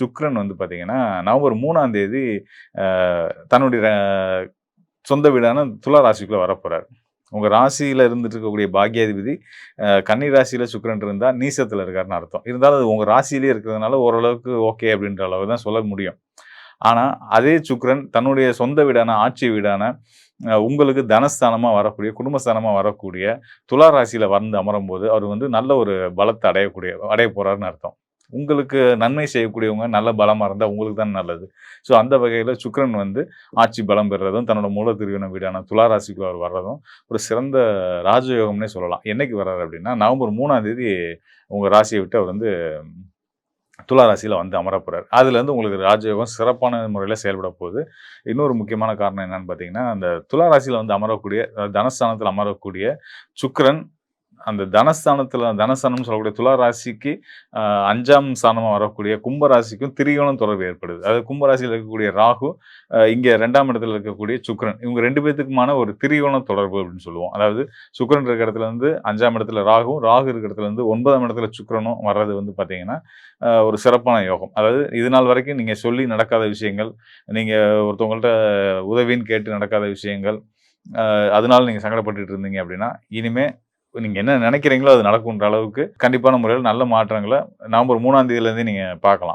சுக்ரன் வந்து பார்த்தீங்கன்னா நவம்பர் மூணாம் தேதி தன்னுடைய சொந்த வீடான துலா ராசிக்குள்ளே வரப்போறாரு உங்கள் ராசியில் இருந்துட்டு இருக்கக்கூடிய பாக்யாதிபதி கன்னி ராசியில் சுக்கரன் இருந்தால் நீசத்தில் இருக்காருன்னு அர்த்தம். இருந்தாலும் அது உங்கள் ராசியிலே இருக்கிறதுனால ஓரளவுக்கு ஓகே அப்படின்ற அளவு தான் சொல்ல முடியும். ஆனால் அதே சுக்கரன் தன்னுடைய சொந்த வீடான ஆட்சி வீடான உங்களுக்கு தனஸ்தானமாக வரக்கூடிய குடும்பஸ்தானமாக வரக்கூடிய துலா ராசியில் வந்து அமரும் போது அவர் வந்து நல்ல ஒரு பலத்தை அடையக்கூடிய அடைய போகிறாருன்னு அர்த்தம். உங்களுக்கு நன்மை செய்யக்கூடியவங்க நல்ல பலமாக இருந்தால் உங்களுக்கு தான் நல்லது. ஸோ அந்த வகையில் சுக்கரன் வந்து ஆட்சி பலம் பெறுறதும் தன்னோட மூல திருவின வீடான துளாராசிக்கு அவர் வர்றதும் ஒரு சிறந்த ராஜயோகம்னே சொல்லலாம். என்னைக்கு வர்றாரு அப்படின்னா நவம்பர் மூணாம் தேதி உங்கள் ராசியை விட்டு அவர் வந்து துலா ராசியில் வந்து அமரப்போகிறார் அதுலேருந்து உங்களுக்கு ராஜயோகம் சிறப்பான முறையில் செயல்பட போகுது. இன்னொரு முக்கியமான காரணம் என்னன்னு பார்த்தீங்கன்னா அந்த துலா ராசியில் வந்து அமரக்கூடிய தனஸ்தானத்தில் அமரக்கூடிய சுக்கரன் அந்த தனஸ்தானத்தில் தனஸ்தானம் சொல்லக்கூடிய துலா ராசிக்கு அஞ்சாம் ஸ்தானமாக வரக்கூடிய கும்பராசிக்கும் திரிகோணம் தொடர்பு ஏற்படுது. அதாவது கும்பராசியில் இருக்கக்கூடிய ராகு இங்கே ரெண்டாம் இடத்துல இருக்கக்கூடிய சுக்ரன் இவங்க ரெண்டு பேத்துக்குமான ஒரு திரிகோண தொடர்பு அப்படின்னு சொல்லுவோம். அதாவது சுக்ரன் இருக்கிற இடத்துல இருந்து அஞ்சாம் இடத்துல ராகும் ராகு இருக்கிற இடத்துல இருந்து ஒன்பதாம் இடத்துல சுக்ரனும் வர்றது வந்து பார்த்தீங்கன்னா ஒரு சிறப்பான யோகம். அதாவது இது நாள் வரைக்கும் நீங்கள் சொல்லி நடக்காத விஷயங்கள் நீங்கள் ஒருத்தவங்கள்ட்ட உதவின்னு கேட்டு நடக்காத விஷயங்கள் அதனால நீங்கள் சங்கடப்பட்டுட்டு இருந்தீங்க அப்படின்னா இனிமே நீங்கள் என்ன நினைக்கிறீங்களோ அது நடக்குன்ற அளவுக்கு கண்டிப்பான முறையில் நல்ல மாற்றங்களை நவம்பர் மூணாம் தேதியிலேருந்து நீங்கள் பார்க்கலாம்.